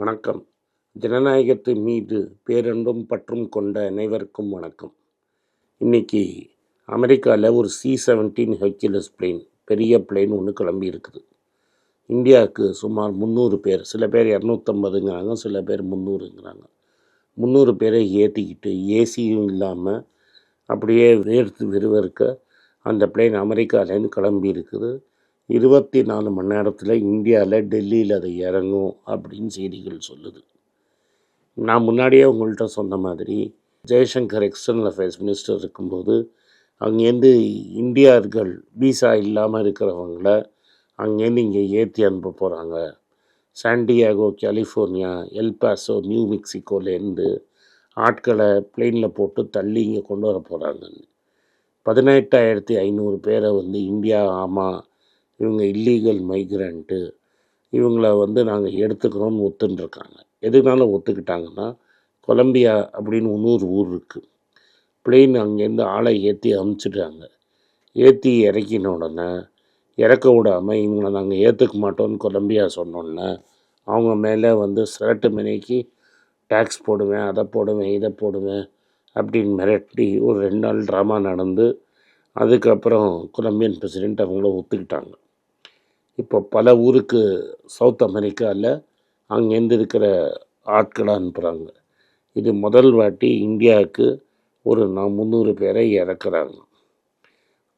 வணக்கம். ஜனநாயகத்தின் மீது பேரன்பும் பற்றும் கொண்ட அனைவருக்கும் வணக்கம். இன்னைக்கு அமெரிக்காவில் ஒரு சி செவன்டீன் ஹெர்குலஸ் பிளேன் பெரிய பிளேன் ஒன்று கிளம்பி இருக்குது. இந்தியாவுக்கு சுமார் முந்நூறு பேர் சில பேர் இரநூத்தம்பதுங்கிறாங்க சில பேர் முந்நூறுங்கிறாங்க. முந்நூறு பேரை ஏற்றிக்கிட்டு ஏசியும் இல்லாமல் அப்படியே வேர்த்து விறுவிறுக்க அந்த பிளேன் அமெரிக்காவிலேருந்து கிளம்பி இருக்குது. இருபத்தி நாலு மணி நேரத்தில் இந்தியாவில் டெல்லியில் அது இறங்கும் அப்படின்னு செய்திகள் சொல்லுது. நான் முன்னாடியே உங்கள்கிட்ட சொன்ன மாதிரி ஜெய்சங்கர் எக்ஸ்டர்னல் அஃபேர்ஸ் மினிஸ்டர் இருக்கும்போது அங்கேருந்து இந்தியர்கள் விசா இல்லாமல் இருக்கிறவங்கள அங்கேருந்து இங்கே ஏற்றி அனுப்ப போகிறாங்க San Diego California El Paso new மெக்சிகோலேருந்து ஆட்களை பிளெயினில் போட்டு தள்ளி இங்கே கொண்டு வர போகிறாங்கன்னு பதினெட்டாயிரத்தி ஐநூறு பேரை வந்து இந்தியா ஆமாம் இவங்க இல்லீகல் மைக்ரண்ட்டு இவங்கள வந்து நாங்கள் எடுத்துக்கிறோம்னு ஒத்துன்ருக்காங்க எதுனால ஒத்துக்கிட்டாங்கன்னா கொலம்பியா அப்படின்னு இன்னொரு ஊர் இருக்குது பிளெயின் அங்கேருந்து ஆளை ஏற்றி அமுச்சிட்டாங்க. ஏற்றி இறக்கின உடனே இறக்க விடாமல் இவங்களை நாங்கள் ஏற்றுக்க மாட்டோம்னு கொலம்பியா சொன்னோன்னே அவங்க மேலே வந்து சிரட்டு மினைக்கு டேக்ஸ் போடுவேன் அதை போடுவேன் இதை போடுவேன் அப்படின்னு மிரட்டி ஒரு ரெண்டு நாள் ட்ராமா நடந்து அதுக்கப்புறம் கொலம்பியன் பிரசிடெண்ட் அவங்கள ஒத்துக்கிட்டாங்க. இப்போ பல ஊருக்கு சவுத் அமெரிக்காவில் அங்கேருந்து இருக்கிற ஆட்களை அனுப்புகிறாங்க இது முதல் வாட்டி இந்தியாவுக்கு ஒரு நான் முந்நூறு பேரை இறக்குறாங்க.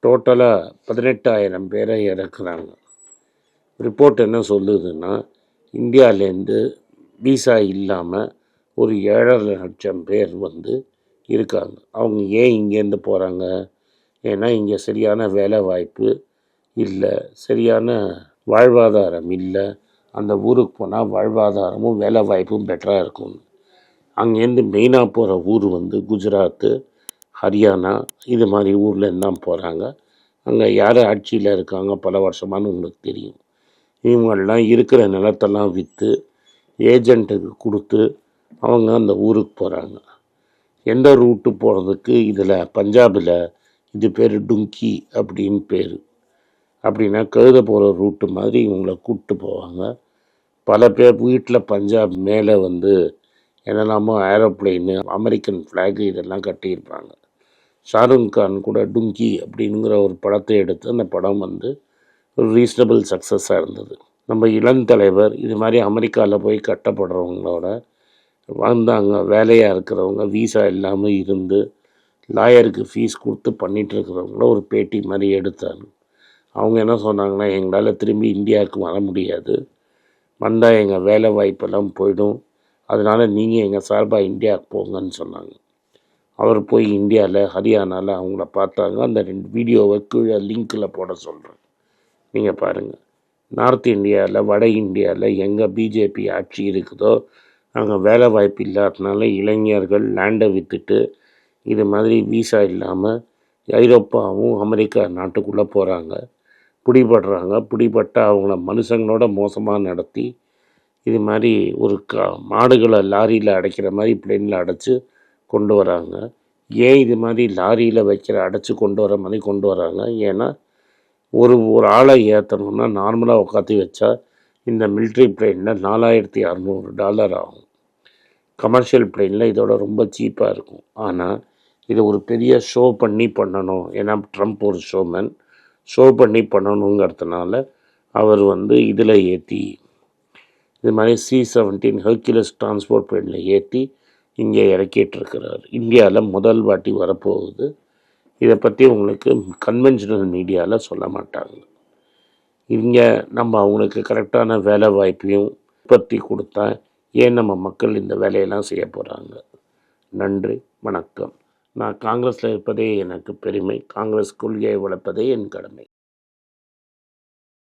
டோட்டலாக பதினெட்டாயிரம் பேரை இறக்குறாங்க. ரிப்போர்ட் என்ன சொல்லுதுன்னா இந்தியாவிலேருந்து விசா இல்லாமல் ஒரு ஏழரை லட்சம் பேர் வந்து இருக்காங்க. அவங்க ஏன் இங்கேருந்து போகிறாங்க ஏன்னா இங்கே சரியான வேலை வாய்ப்பு இல்லை சரியான வாழ்வாதாரம் இல்லை. அந்த ஊருக்கு போனால் வாழ்வாதாரமும் வேலை வாய்ப்பும் பெட்டராக இருக்கும். அங்கேருந்து மெயினாக போகிற ஊர் வந்து குஜராத்து ஹரியானா இது மாதிரி ஊர்லேருந்து தான் போகிறாங்க அங்கே யார் ஆட்சியில் இருக்காங்க பல வருஷமானு உங்களுக்கு தெரியும். இவங்கள்லாம் இருக்கிற நிலத்தெல்லாம் விற்று ஏஜெண்ட்டுக்கு கொடுத்து அவங்க அந்த ஊருக்கு போகிறாங்க எந்த ரூட்டு போகிறதுக்கு இதில் பஞ்சாபில் இது பேர் டுங்கி அப்படின்னு பேர். அப்படின்னா கழுத போகிற ரூட்டு மாதிரி இவங்களை கூப்பிட்டு போவாங்க. பல பேர் வீட்டில் பஞ்சாப் மேலே வந்து என்னெல்லாமோ ஏரோப்ளைனு அமெரிக்கன் ஃப்ளாகு இதெல்லாம் கட்டியிருப்பாங்க. ஷாருக் கான் கூட டுங்கி அப்படிங்கிற ஒரு படத்தை எடுத்து அந்த படம் வந்து ஒரு ரீசனபிள் சக்ஸஸாக இருந்தது. நம்ம இளந்தலைவர் இது மாதிரி அமெரிக்காவில் போய் கட்டப்படுறவங்களோட வந்தாங்க வேலையாக இருக்கிறவங்க வீசா இல்லாமல் இருந்து லாயருக்கு ஃபீஸ் கொடுத்து பண்ணிகிட்டு இருக்கிறவங்கள ஒரு பேட்டி மாதிரி எடுத்தாங்க. அவங்க என்ன சொன்னாங்கன்னா எங்களால் திரும்பி இந்தியாவுக்கு வர முடியாது. வந்தால் எங்கள் வேலை வாய்ப்பெல்லாம் போயிடும். அதனால் நீங்கள் எங்கள் சார்பாக இந்தியாவுக்கு போங்கன்னு சொன்னாங்க. அவர் போய் இந்தியாவில் ஹரியானாவில் அவங்கள பார்த்தாங்க. அந்த ரெண்டு வீடியோவை கீழே லிங்க்கில் போட சொல்கிறேன் நீங்கள் பாருங்கள் நார்த் இந்தியாவில் வட இந்தியாவில் எங்கே பிஜேபி ஆட்சி இருக்குதோ அங்கே வேலை வாய்ப்பு இல்லாததுனால இளைஞர்கள் லேண்டை விற்றுட்டு இது மாதிரி வீசா இல்லாமல் ஐரோப்பாவும் அமெரிக்கா நாட்டுக்குள்ளே போகிறாங்க பிடிபடுறாங்க. பிடிபட்ட அவங்கள மனுஷங்களோட மோசமாக நடத்தி இது மாதிரி ஒரு க மாடுகளை லாரியில் அடைக்கிற மாதிரி பிளேனில் அடைச்சி கொண்டு வராங்க. ஏன் இது மாதிரி லாரியில் வைக்கிற அடைச்சி கொண்டு வர மாதிரி கொண்டு வராங்க? ஏன்னா ஒரு ஒரு ஆளை ஏற்றணும்னா நார்மலாக உட்காந்து வச்சா இந்த மிலிட்ரி பிளேனில் நாலாயிரத்தி அறநூறு டாலர் ஆகும். கமர்ஷியல் பிளேனில் இதோட ரொம்ப சீப்பாக இருக்கும். ஆனால் இதை ஒரு பெரிய ஷோ பண்ணி பண்ணணும். ஏன்னா ட்ரம்ப் ஒரு ஷோமேன். ஷோ பண்ணி பண்ணணுங்கிறதுனால அவர் வந்து இதில் ஏற்றி இது மாதிரி சி செவன்டீன் ஹெர்க்குலஸ் டிரான்ஸ்போர்ட் பிளேனில் ஏற்றி இங்கே இறக்கிட்டுருக்கிறார். இந்தியாவில் முதல் வாட்டி வரப்போகுது. இதை பற்றி உங்களுக்கு கன்வென்ஷனல் மீடியாவில் சொல்ல மாட்டாங்க. இங்கே நம்ம அவங்களுக்கு கரெக்டான வேலை வாய்ப்பையும் உற்பத்தி கொடுத்தா ஏன் நம்ம மக்கள் இந்த வேலையெல்லாம் செய்ய போகிறாங்க நன்றி வணக்கம். நான் காங்கிரஸில் இருப்பதே எனக்கு பெருமை. காங்கிரஸ் கொள்கையை வளர்ப்பதே என் கடமை.